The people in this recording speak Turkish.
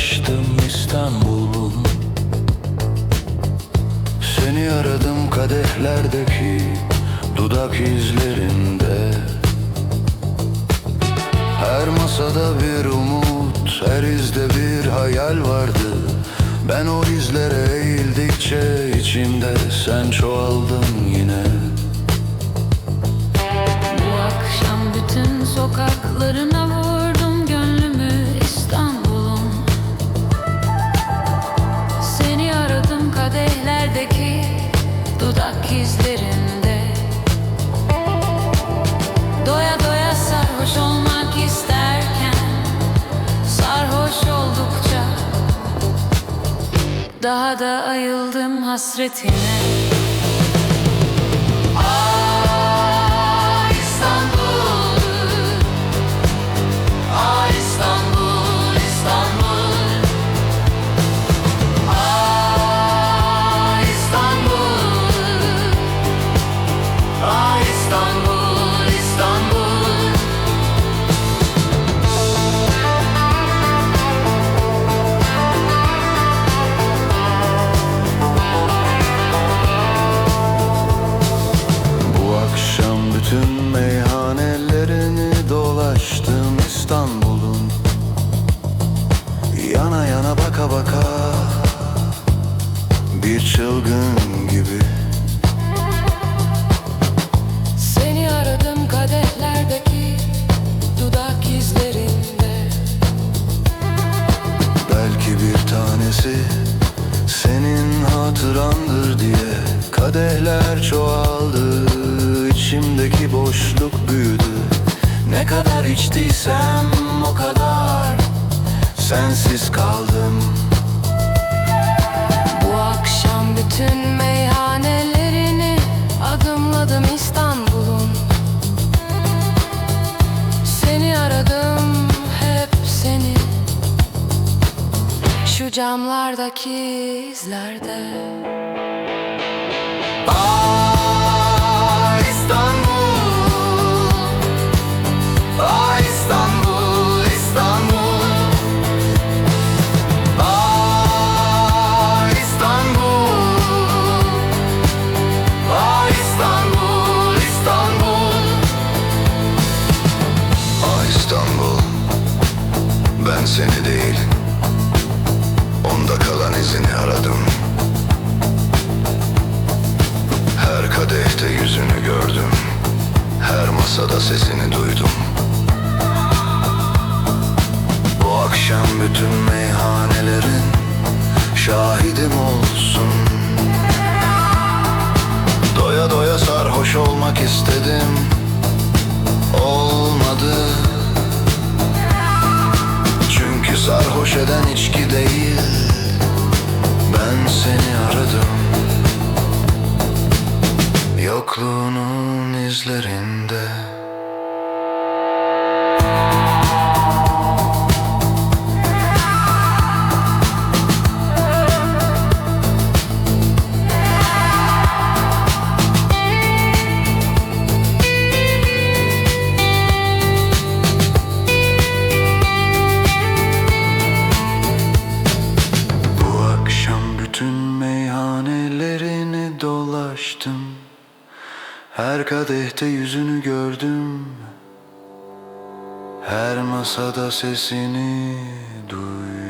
dolaştım İstanbul'u. Seni aradım kadehlerdeki dudak izlerinde. Her masada bir umut, her izde bir hayal vardı. Ben o izlere eğildikçe içimde sen çoğaldın yine. Bu akşam bütün sokaklarına dudak izlerinde. Doya doya sarhoş olmak isterken Sarhoş oldukça Daha da ayıldım hasretine baka baka Bir çılgın gibi. Seni aradım kadehlerdeki dudak izlerinde. Belki bir tanesi senin hatırandır diye. Kadehler çoğaldı içimdeki boşluk büyüdü. Ne kadar içtiysem o kadar sensiz kaldım. Bu akşam bütün meyhanelerini adımladım İstanbul'un. Seni aradım hep seni. Şu camlardaki izlerde. Ah Ben seni değil Onda kalan izini aradım. Her kadehte yüzünü gördüm Her masada sesini duydum. Bu akşam bütün meyhanelerin Sarhoş eden içki değil. Ben seni aradım. Yokluğunun izlerinde Her kadehte yüzünü gördüm. Her masada sesini duydum